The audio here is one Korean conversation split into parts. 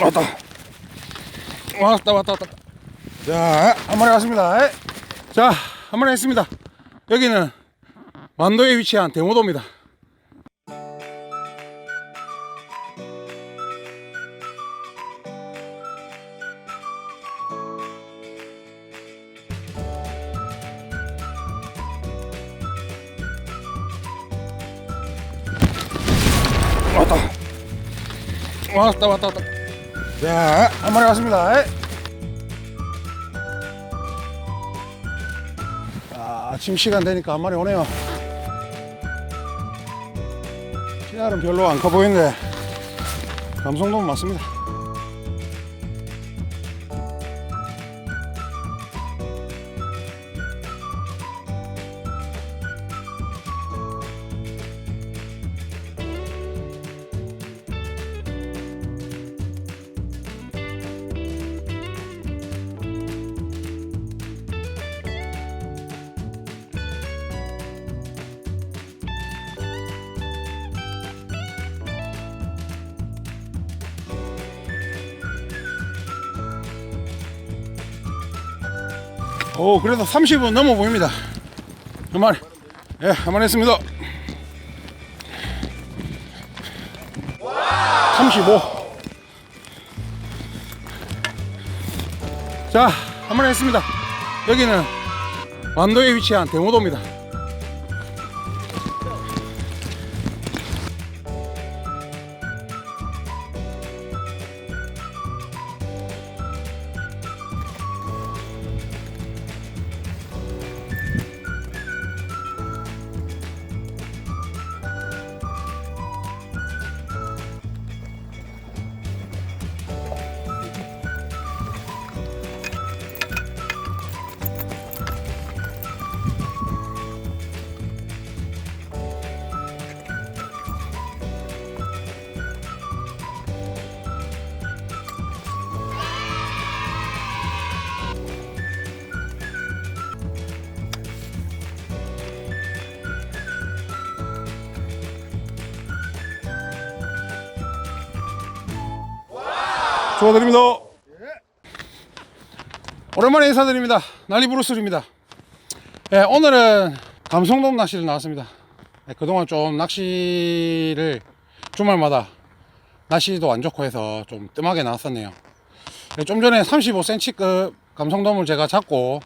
왔다. 왔다, 왔다, 왔다. 자, 한 마리 왔습니다. 자, 한 마리 했습니다. 여기는 완도에 위치한 대모도입니다. 왔다, 왔다, 왔다. 자, 한 마리 왔습니다. 아, 아침 시간 되니까 한 마리 오네요. 씨알은 별로 안 커 보이는데, 감성돔 맞습니다. 오, 그래도 30은 넘어 보입니다. 한 마리. 예, 한 마리 했습니다. 35. 자, 한 마리 했습니다. 여기는 완도에 위치한 대모도입니다. 축하드립니다. 오랜만에 인사드립니다. 난리 브루스입니다. 예, 오늘은 감성돔 낚시를 나왔습니다. 예, 그동안 좀 낚시를 주말마다 날씨도 안 좋고 해서 좀 뜸하게 나왔었네요. 예, 좀 전에 35cm급 감성돔을 제가 잡고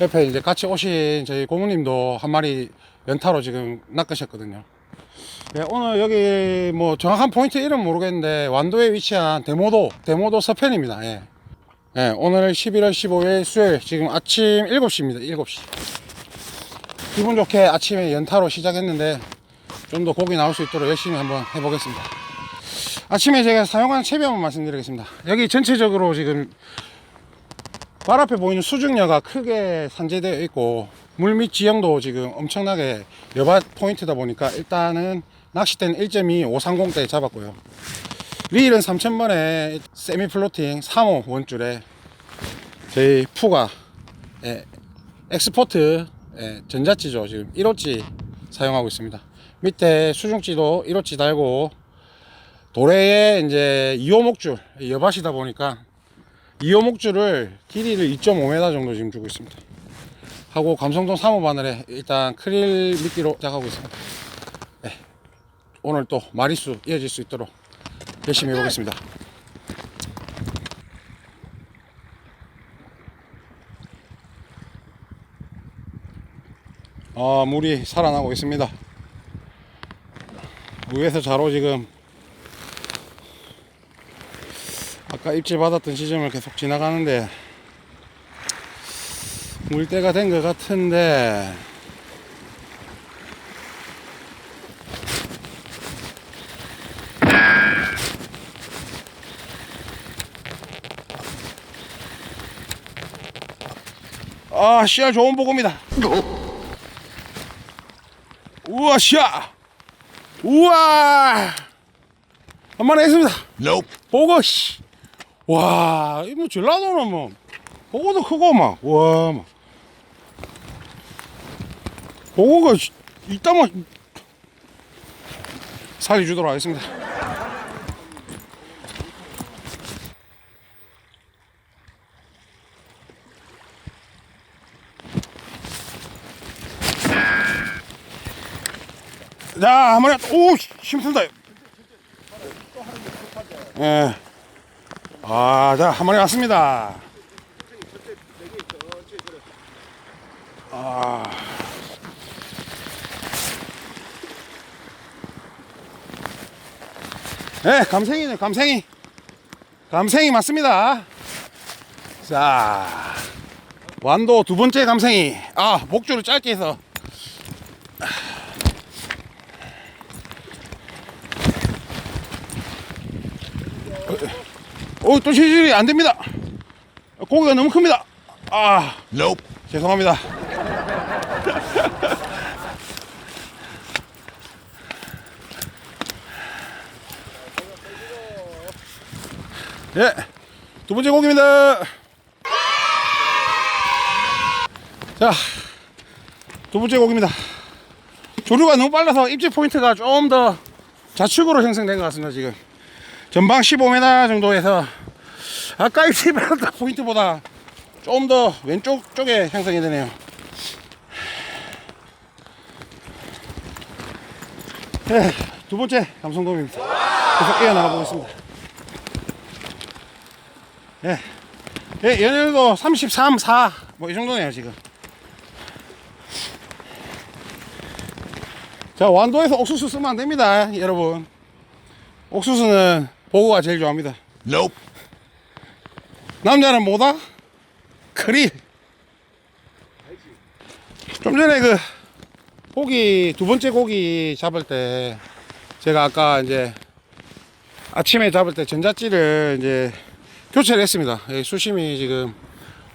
옆에 이제 같이 오신 저희 고모님도 한 마리 연타로 지금 낚으셨거든요. 네, 오늘 여기 뭐 정확한 포인트 이름 모르겠는데 완도에 위치한 대모도 대모도 서편입니다. 예. 예, 오늘 11월 15일 수요일 지금 아침 7시입니다. 7시. 기분 좋게 아침에 연타로 시작했는데 좀 더 고기 나올 수 있도록 열심히 한번 해보겠습니다. 아침에 제가 사용한 채비 한번 말씀드리겠습니다. 여기 전체적으로 지금 발 앞에 보이는 수중녀가 크게 산재되어 있고 물밑 지형도 지금 엄청나게 여바 포인트다 보니까 일단은 낚싯대는 1.2 530대 잡았고요. 리일은 3000번에 세미 플로팅 3호 원줄에 저희 푸가 예, 엑스포트 예, 전자찌죠. 지금 1호찌 사용하고 있습니다. 밑에 수중찌도 1호찌 달고 도래에 이제 2호 목줄 여밭이다 보니까 2호 목줄을 길이를 2.5m 정도 지금 주고 있습니다. 하고 감성동 3호 바늘에 일단 크릴 미끼로 작하고 있습니다. 네. 오늘 또 마리수 이어질 수 있도록 열심히 해보겠습니다. 아, 물이 살아나고 있습니다. 위에서 자로 지금 아까 입질 받았던 지점을 계속 지나가는데 물때가 된 것 같은데 아 씨알 좋은 보고입니다 우와 씨알 우와 한 마리 했습니다 Nope. 보고 씨. 와, 이뭐 전라도는 뭐 보고도 크고 막. 와, 막. 어가 이따만 살이 주도록 하겠습니다. 자, 한 마리, 오, 힘쓴다. 예. 아, 자, 한 마리 왔습니다. 아. 네, 감생이네, 감생이. 감생이 맞습니다. 자, 완도 두 번째 감생이. 아, 목줄을 짧게 해서. 오, 또 실질이 안 됩니다. 고기가 너무 큽니다. 아, Nope. 죄송합니다. 예, 두 번째 고기입니다. 자, 두 번째 고기입니다. 조류가 너무 빨라서 입질 포인트가 좀 더 좌측으로 형성된 것 같습니다, 지금. 전방 15m 정도에서 아까 입질 받았던 포인트보다 좀 더 왼쪽 쪽에 형성이 되네요. 네, 두 번째 감성돔입니다. 계속 이어나가 보겠습니다. 예, 예, 얘네도 33, 4, 뭐 이 정도네요, 지금. 자, 완도에서 옥수수 쓰면 안 됩니다, 여러분. 옥수수는 보고가 제일 좋아합니다. Nope. 남자는 뭐다? 크릴. 좀 전에 그 고기 두 번째 고기 잡을 때 제가 아까 이제 아침에 잡을 때 전자찌를 이제 교체를 했습니다. 예, 수심이 지금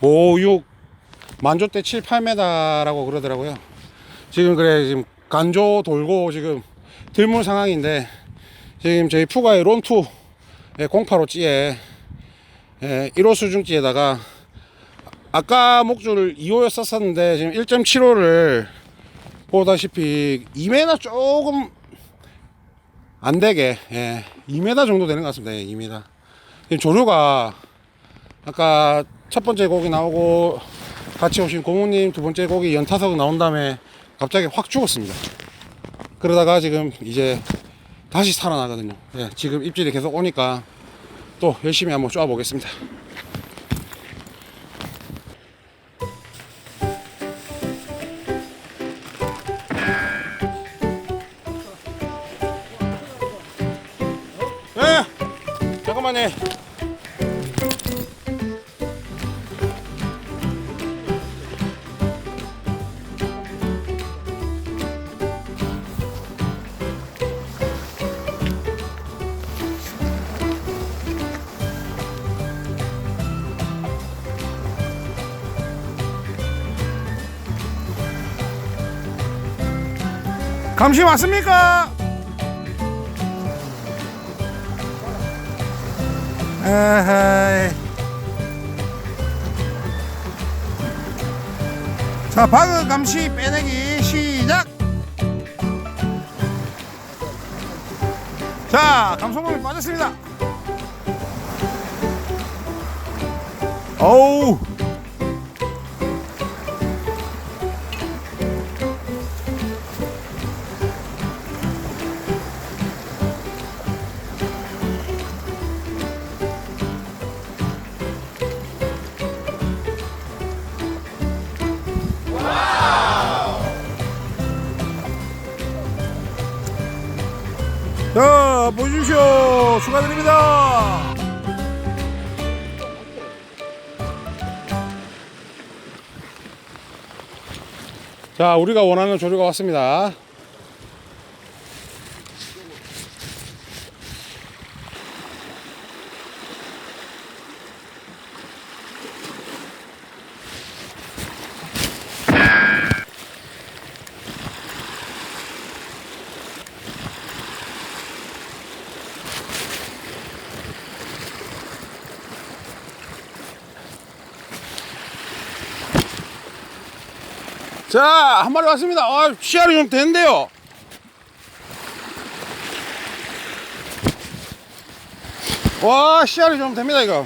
5, 6 만조대 7, 8m라고 그러더라고요. 지금 그래 지금 간조 돌고 지금 들물 상황인데 지금 저희 푸가의 론투 085찌에 예, 1호 수중찌에다가 아까 목줄을 2호에 썼었는데 지금 1.75를 보다시피 2m 조금 안 되게 예, 2m 정도 되는 것 같습니다. 예, 2m. 조류가 아까 첫 번째 곡이 나오고 같이 오신 고모님 두 번째 곡이 연타석 나온 다음에 갑자기 확 죽었습니다. 그러다가 지금 이제 다시 살아나거든요. 예, 지금 입질이 계속 오니까 또 열심히 한번 쪼아 보겠습니다. 잠깐만요. 감시 왔습니까? 에헤이. 자, 방어 감시 빼내기 시작! 자, 감소범이 빠졌습니다. 어우. 축하드립니다. 자, 우리가 원하는 조류가 왔습니다. 자, 한 마리 왔습니다. 아, 씨알이 좀 되는데요. 와, 씨알이 좀 됩니다, 이거.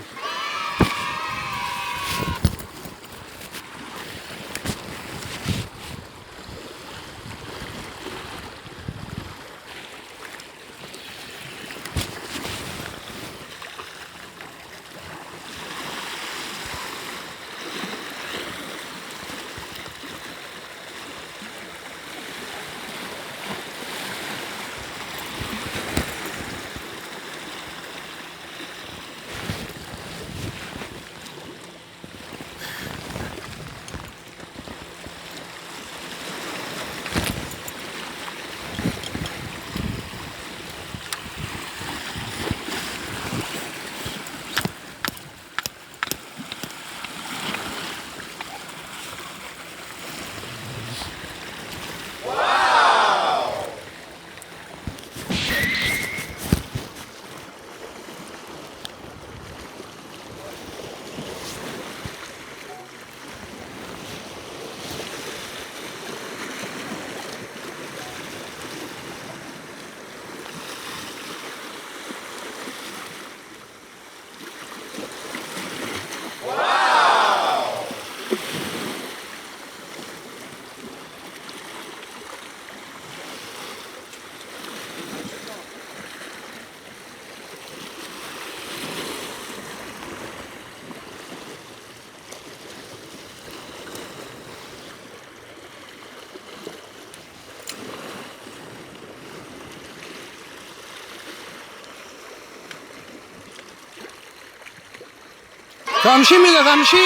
감시입니다, 감시!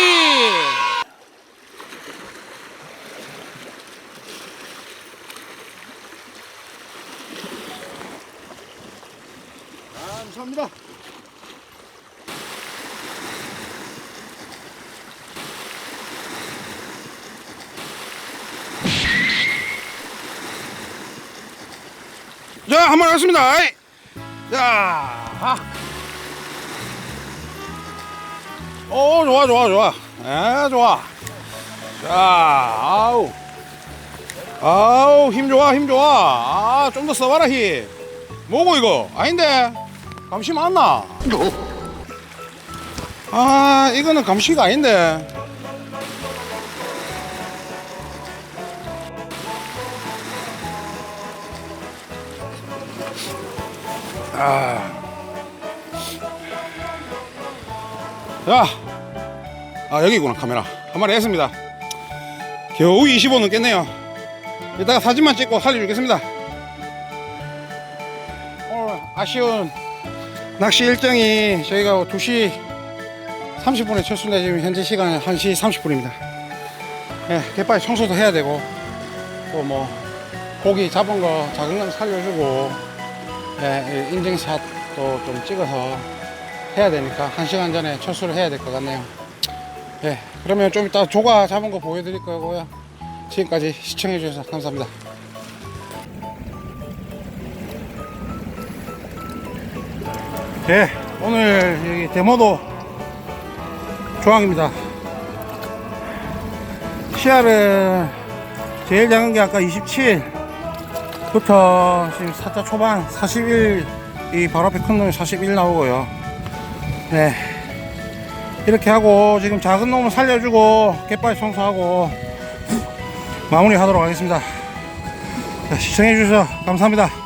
감사합니다. 자, 한번 하겠습니다. 아 오, 좋아, 좋아, 좋아. 에, 좋아. 자, 아우. 아우, 힘 좋아, 힘 좋아. 아, 좀 더 써봐라, 힘. 뭐고, 이거? 아닌데? 감시 맞나? 아, 이거는 감시가 아닌데. 자, 아 여기구나 카메라 한 마리 했습니다. 겨우 25 넘겠네요. 이따가 사진만 찍고 살려주겠습니다. 오늘 아쉬운 낚시 일정이 저희가 2시 30분에 철수인데 지금 현재 시간은 1시 30분입니다. 예, 갯바위 청소도 해야 되고 또 뭐 고기 잡은 거 작은 건 살려주고 예, 이 인증샷도 좀 찍어서 해야 되니까 한 시간 전에 철수를 해야 될 것 같네요. 예, 그러면 좀 이따 조가 잡은 거 보여드릴 거고요. 지금까지 시청해 주셔서 감사합니다. 예, 오늘 여기 대모도 조항입니다. 시야는 제일 작은 게 아까 27부터 지금 4차 초반 41, 이 바로 앞에 큰 놈이 41 나오고요. 네. 이렇게 하고 지금 작은 놈을 살려주고 갯바위 청소하고 마무리 하도록 하겠습니다. 자, 시청해 주셔서 감사합니다.